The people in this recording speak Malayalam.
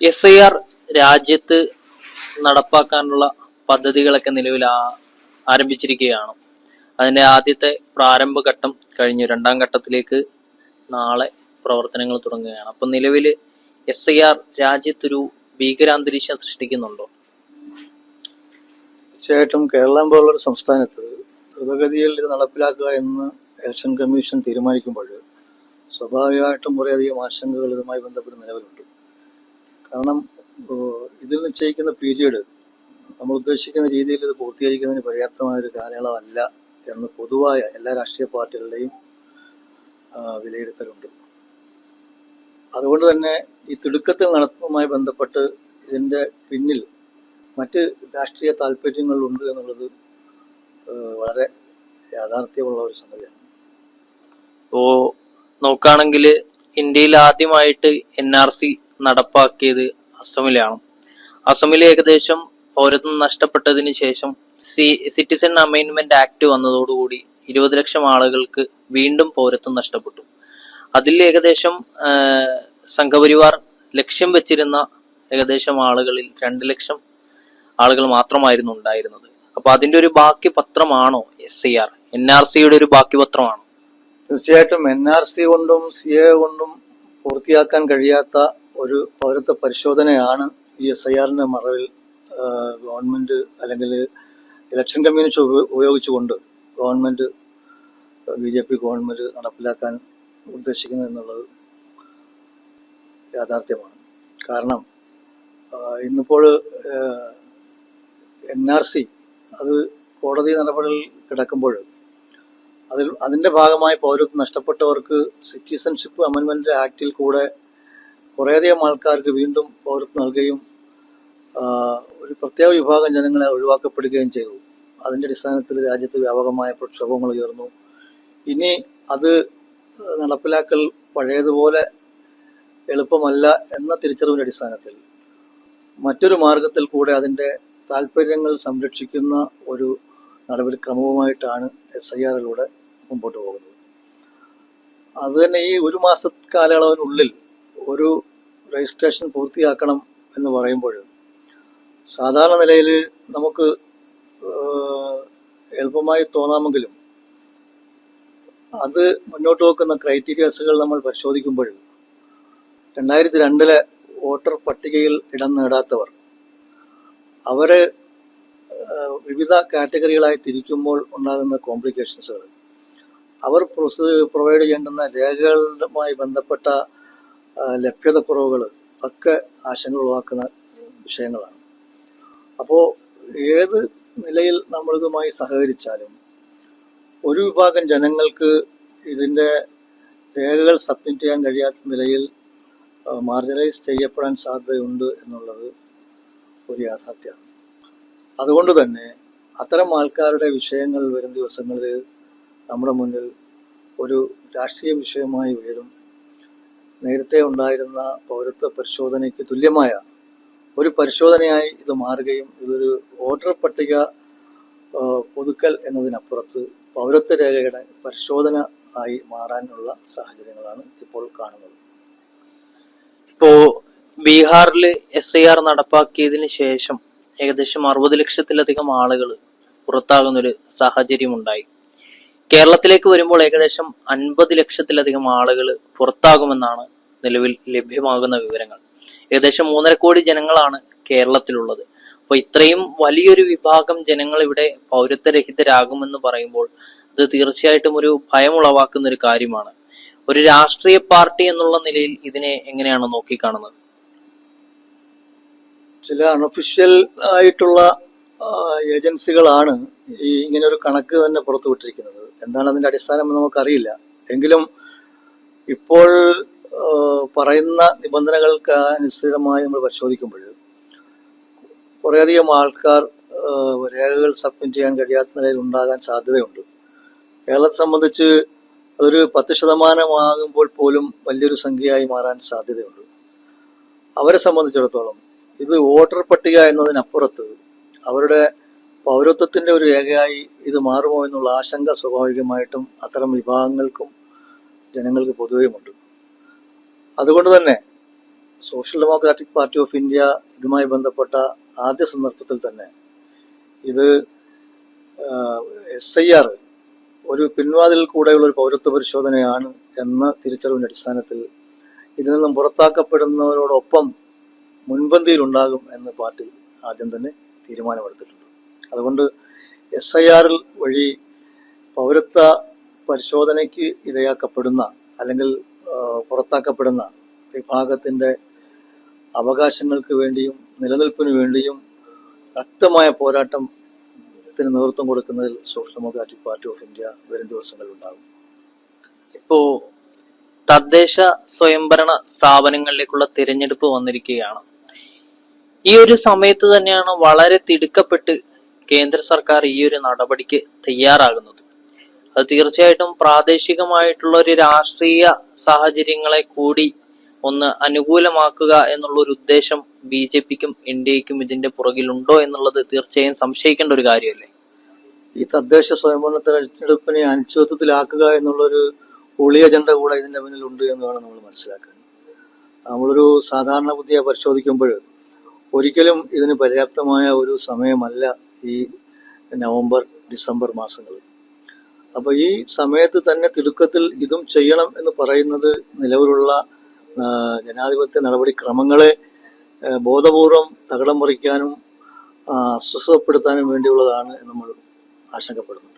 എസ് ഐ ആർ രാജ്യത്ത് നടപ്പാക്കാനുള്ള പദ്ധതികളൊക്കെ നിലവിൽ ആരംഭിച്ചിരിക്കുകയാണ്. അതിന്റെ ആദ്യത്തെ പ്രാരംഭ ഘട്ടം കഴിഞ്ഞു. രണ്ടാം ഘട്ടത്തിലേക്ക് നാളെ പ്രവർത്തനങ്ങൾ തുടങ്ങുകയാണ്. അപ്പൊ നിലവിൽ എസ് ഐ ആർ രാജ്യത്തൊരു ഭീകരാന്തരീക്ഷം സൃഷ്ടിക്കുന്നുണ്ടോ? തീർച്ചയായിട്ടും കേരളം പോലുള്ളൊരു സംസ്ഥാനത്ത് ദ്രുതഗതിയിൽ ഇത് നടപ്പിലാക്കുക എന്ന് ഇലക്ഷൻ കമ്മീഷൻ തീരുമാനിക്കുമ്പോൾ സ്വാഭാവികമായിട്ടും കുറേയധികം ആശങ്കകൾ ഇതുമായി ബന്ധപ്പെട്ട് നിലവിലുണ്ട്. കാരണം ഇതിൽ നിശ്ചയിക്കുന്ന പീരീഡ് നമ്മൾ ഉദ്ദേശിക്കുന്ന രീതിയിൽ ഇത് പൂർത്തീകരിക്കുന്നതിന് പര്യാപ്തമായ ഒരു കാലയളവല്ല എന്ന് പൊതുവായ എല്ലാ രാഷ്ട്രീയ പാർട്ടികളുടെയും വിലയിരുത്തലുണ്ട്. അതുകൊണ്ട് തന്നെ ഈ തിടുക്കത്തിൽ നടത്തുന്നതുമായി ബന്ധപ്പെട്ട് ഇതിന്റെ പിന്നിൽ മറ്റ് രാഷ്ട്രീയ താല്പര്യങ്ങളുണ്ട് എന്നുള്ളത് വളരെ യാഥാർത്ഥ്യമുള്ള ഒരു സംഗതിയാണ്. ഇപ്പോ നോക്കുകയാണെങ്കിൽ ഇന്ത്യയിൽ ആദ്യമായിട്ട് എൻ ആർ സി നടപ്പാക്കിയത് അസമിലാണ്. അസമിൽ ഏകദേശം പൗരത്വം നഷ്ടപ്പെട്ടതിന് ശേഷം സി സിറ്റിസൺ അമൈൻമെന്റ് ആക്ട് വന്നതോടുകൂടി ഇരുപത് ലക്ഷം ആളുകൾക്ക് വീണ്ടും പൗരത്വം നഷ്ടപ്പെട്ടു. അതിൽ ഏകദേശം സംഘപരിവാർ ലക്ഷ്യം വെച്ചിരുന്ന ഏകദേശം ആളുകളിൽ രണ്ട് ലക്ഷം ആളുകൾ മാത്രമായിരുന്നു ഉണ്ടായിരുന്നത്. അപ്പൊ അതിന്റെ ഒരു ബാക്കി പത്രമാണോ S I R N R സിയുടെ ഒരു ബാക്കി പത്രമാണോ? തീർച്ചയായിട്ടും എൻ ആർ സി കൊണ്ടും സി എ കൊണ്ടും പൂർത്തിയാക്കാൻ കഴിയാത്ത ഒരു പൗരത്വ പരിശോധനയാണ് ഈ എസ് ഐ ആറിന്റെ മറവിൽ ഗവൺമെന്റ് അല്ലെങ്കിൽ ഇലക്ഷൻ കമ്മീഷൻ ഉപയോഗിച്ചുകൊണ്ട് government B J P government നടപ്പിലാക്കാൻ ഉദ്ദേശിക്കുന്നു എന്നുള്ളത് യാഥാർത്ഥ്യമാണ്. കാരണം ഇന്നിപ്പോൾ എൻ ആർ സി അത് കോടതി നടപടിയിൽ കിടക്കുമ്പോൾ അതിൽ അതിന്റെ ഭാഗമായി പൗരത്വം നഷ്ടപ്പെട്ടവർക്ക് സിറ്റിസൺഷിപ്പ് അമെൻമെന്റ് ആക്റ്റിൽ കൂടെ കുറേയധികം ആൾക്കാർക്ക് വീണ്ടും പൗരത്വം നൽകുകയും ഒരു പ്രത്യേക വിഭാഗം ജനങ്ങളെ ഒഴിവാക്കപ്പെടുകയും ചെയ്തു. അതിന്റെ അടിസ്ഥാനത്തിൽ രാജ്യത്ത് വ്യാപകമായ പ്രക്ഷോഭങ്ങൾ ഉയർന്നു. ഇനി അത് നടപ്പിലാക്കൽ പഴയതുപോലെ എളുപ്പമല്ല എന്ന തിരിച്ചറിവിന്റെ അടിസ്ഥാനത്തിൽ മറ്റൊരു മാർഗത്തിൽ കൂടെ അതിന്റെ താല്പര്യങ്ങൾ സംരക്ഷിക്കുന്ന ഒരു നടപടിക്രമവുമായിട്ടാണ് എസ് ഐ ആറിലൂടെ മുമ്പോട്ട് പോകുന്നത്. അതുതന്നെ ഈ ഒരു മാസ കാലയളവിനുള്ളിൽ ഒരു രജിസ്ട്രേഷൻ പൂർത്തിയാക്കണം എന്ന് പറയുമ്പോൾ സാധാരണ നിലയിൽ നമുക്ക് എളുപ്പമായി തോന്നാമെങ്കിലും അത് മുന്നോട്ട് വെക്കുന്ന ക്രൈറ്റീരിയസുകൾ നമ്മൾ പരിശോധിക്കുമ്പോൾ രണ്ടായിരത്തി രണ്ടിലെ വോട്ടർ പട്ടികയിൽ ഇടം നേടാത്തവർ അവരെ വിവിധ കാറ്റഗറികളായി തിരിക്കുമ്പോൾ ഉണ്ടാകുന്ന കോംപ്ലിക്കേഷൻസുകൾ അവർ പ്രൊവൈഡ് ചെയ്യേണ്ടുന്ന രേഖകളുമായി ബന്ധപ്പെട്ട ലഭ്യതക്കുറവുകൾ ഒക്കെ ആശങ്ക ഉളവാക്കുന്ന വിഷയങ്ങളാണ്. അപ്പോൾ ഏത് നിലയിൽ നമ്മളിതുമായി സഹകരിച്ചാലും ഒരു വിഭാഗം ജനങ്ങൾക്ക് ഇതിന്റെ രേഖകൾ സബ്മിറ്റ് ചെയ്യാൻ കഴിയാത്ത നിലയിൽ മാർജിനലൈസ് ചെയ്യപ്പെടാൻ സാധ്യതയുണ്ട് എന്നുള്ളത് ഒരു യാഥാർത്ഥ്യമാണ്. അതുകൊണ്ട് തന്നെ അത്തരം ആൾക്കാരുടെ വിഷയങ്ങൾ വരും ദിവസങ്ങളിൽ നമ്മുടെ മുന്നിൽ ഒരു രാഷ്ട്രീയ വിഷയമായി ഉയരും നേരത്തെ ഉണ്ടായിരുന്ന പൗരത്വ പരിശോധനയ്ക്ക് തുല്യമായ ഒരു പരിശോധനയായി ഇത് മാറുകയും ഇതൊരു വോട്ടർ പട്ടിക പുതുക്കൽ എന്നതിനപ്പുറത്ത് പൗരത്വ രേഖയുടെ പരിശോധന ആയി മാറാനുള്ള സാഹചര്യങ്ങളാണ് ഇപ്പോൾ കാണുന്നത്. ഇപ്പോ ബീഹാറിൽ എസ് ഐ ആർ നടപ്പാക്കിയതിന് ശേഷം ഏകദേശം അറുപത് ലക്ഷത്തിലധികം ആളുകൾ പുറത്താകുന്നൊരു സാഹചര്യം ഉണ്ടായി കേരളത്തിലേക്ക് വരുമ്പോൾ ഏകദേശം അൻപത് ലക്ഷത്തിലധികം ആളുകൾ പുറത്താകുമെന്നാണ് നിലവിൽ ലഭ്യമാകുന്ന വിവരങ്ങൾ. ഏകദേശം മൂന്നര കോടി ജനങ്ങളാണ് കേരളത്തിലുള്ളത്. അപ്പോൾ ഇത്രയും വലിയൊരു വിഭാഗം ജനങ്ങൾ ഇവിടെ പൗരത്വരഹിതരാകുമെന്ന് പറയുമ്പോൾ അത് തീർച്ചയായിട്ടും ഒരു ഭയമുളവാക്കുന്ന ഒരു കാര്യമാണ്. ഒരു രാഷ്ട്രീയ പാർട്ടി എന്നുള്ള നിലയിൽ ഇതിനെ എങ്ങനെയാണ് നോക്കിക്കാണുന്നത്? ചില അൺഒഫീഷ്യൽ ആയിട്ടുള്ള ഏജൻസികളാണ് ഈ ഇങ്ങനെ ഒരു കണക്ക് തന്നെ പുറത്തുവിട്ടിരിക്കുന്നത്. എന്താണ് അതിന്റെ അടിസ്ഥാനം എന്ന് നമുക്കറിയില്ല. എങ്കിലും ഇപ്പോൾ പറയുന്ന നിബന്ധനകൾക്ക് അനുസൃതമായി നമ്മൾ പരിശോധിക്കുമ്പോൾ കുറേയധികം ആൾക്കാർ രേഖകൾ സബ്മിറ്റ് ചെയ്യാൻ കഴിയാത്ത നിലയിൽ ഉണ്ടാകാൻ സാധ്യതയുണ്ട്. കേരളത്തെ സംബന്ധിച്ച് അതൊരു പത്ത് ശതമാനമാകുമ്പോൾ പോലും വലിയൊരു സംഖ്യയായി മാറാൻ സാധ്യതയുണ്ട്. അവരെ സംബന്ധിച്ചിടത്തോളം ഇത് വോട്ടർ പട്ടിക എന്നതിനപ്പുറത്ത് അവരുടെ പൗരത്വത്തിന്റെ ഒരു രേഖയായി ഇത് മാറുമോ എന്നുള്ള ആശങ്ക സ്വാഭാവികമായിട്ടും അത്തരം വിഭാഗങ്ങൾക്കും ജനങ്ങൾക്ക് പൊതുവെയുമുണ്ട്. അതുകൊണ്ട് തന്നെ Social Democratic Party of India ഇതുമായി ബന്ധപ്പെട്ട ആദ്യ സന്ദർഭത്തിൽ തന്നെ ഇത് എസ് ഐ ആർ ഒരു പിൻവാതിൽ കൂടെയുള്ള ഒരു പൗരത്വ പരിശോധനയാണ് എന്ന തിരിച്ചറിവിന്റെ അടിസ്ഥാനത്തിൽ ഇതിൽ നിന്നും പുറത്താക്കപ്പെടുന്നവരോടൊപ്പം മുൻപന്തിയിലുണ്ടാകും എന്ന് പാർട്ടി ആദ്യം തന്നെ തീരുമാനമെടുത്തിട്ടുണ്ട്. അതുകൊണ്ട് എസ് ഐ ആറിൽ വഴി പൗരത്വ പരിശോധനയ്ക്ക് ഇരയാക്കപ്പെടുന്ന അല്ലെങ്കിൽ പുറത്താക്കപ്പെടുന്ന വിഭാഗത്തിന്റെ അവകാശങ്ങൾക്ക് വേണ്ടിയും നിലനിൽപ്പിന് വേണ്ടിയും ശക്തമായ പോരാട്ടത്തിന് നേതൃത്വം കൊടുക്കുന്നതിൽ Social Democratic Party of India വരും ദിവസങ്ങളിൽ ഉണ്ടാകും ഇപ്പോ തദ്ദേശ സ്വയംഭരണ സ്ഥാപനങ്ങളിലേക്കുള്ള തിരഞ്ഞെടുപ്പ് വന്നിരിക്കുകയാണ്. ഈ ഒരു സമയത്ത് തന്നെയാണ് വളരെ തിടുക്കപ്പെട്ട് കേന്ദ്ര സർക്കാർ ഈ ഒരു നടപടിക്ക് തയ്യാറാകുന്നത്. അത് തീർച്ചയായിട്ടും പ്രാദേശികമായിട്ടുള്ള ഒരു രാഷ്ട്രീയ സാഹചര്യങ്ങളെ കൂടി ഒന്ന് അനുകൂലമാക്കുക എന്നുള്ള ഒരു ഉദ്ദേശം ബി ജെ പിക്കും ഇന്ത്യക്കും ഇതിന്റെ പുറകിലുണ്ടോ എന്നുള്ളത് തീർച്ചയായും സംശയിക്കേണ്ട ഒരു കാര്യമല്ലേ? ഈ തദ്ദേശ സ്വയംഭരണ തെരഞ്ഞെടുപ്പിനെ അനിശ്ചിതത്വത്തിലാക്കുക എന്നുള്ളൊരു ഒളി അജണ്ട കൂടെ ഇതിന്റെ പിന്നിലുണ്ട് എന്ന് വേണം നമ്മൾ മനസ്സിലാക്കാൻ. നമ്മളൊരു സാധാരണ ബുദ്ധിയെ പരിശോധിക്കുമ്പോൾ ഒരിക്കലും ഇതിന് പര്യാപ്തമായ ഒരു സമയമല്ല ഈ നവംബർ ഡിസംബർ മാസങ്ങളിൽ അപ്പോൾ ഈ സമയത്ത് തന്നെ തിടുക്കത്തിൽ ഇതും ചെയ്യണം എന്ന് പറയുന്നത് നിലവിലുള്ള ജനാധിപത്യ നടപടിക്രമങ്ങളെ ബോധപൂർവം തകടം മറിക്കാനും അസ്വസ്ഥപ്പെടുത്താനും വേണ്ടിയുള്ളതാണ് നമ്മൾ ആശങ്കപ്പെടുന്നു.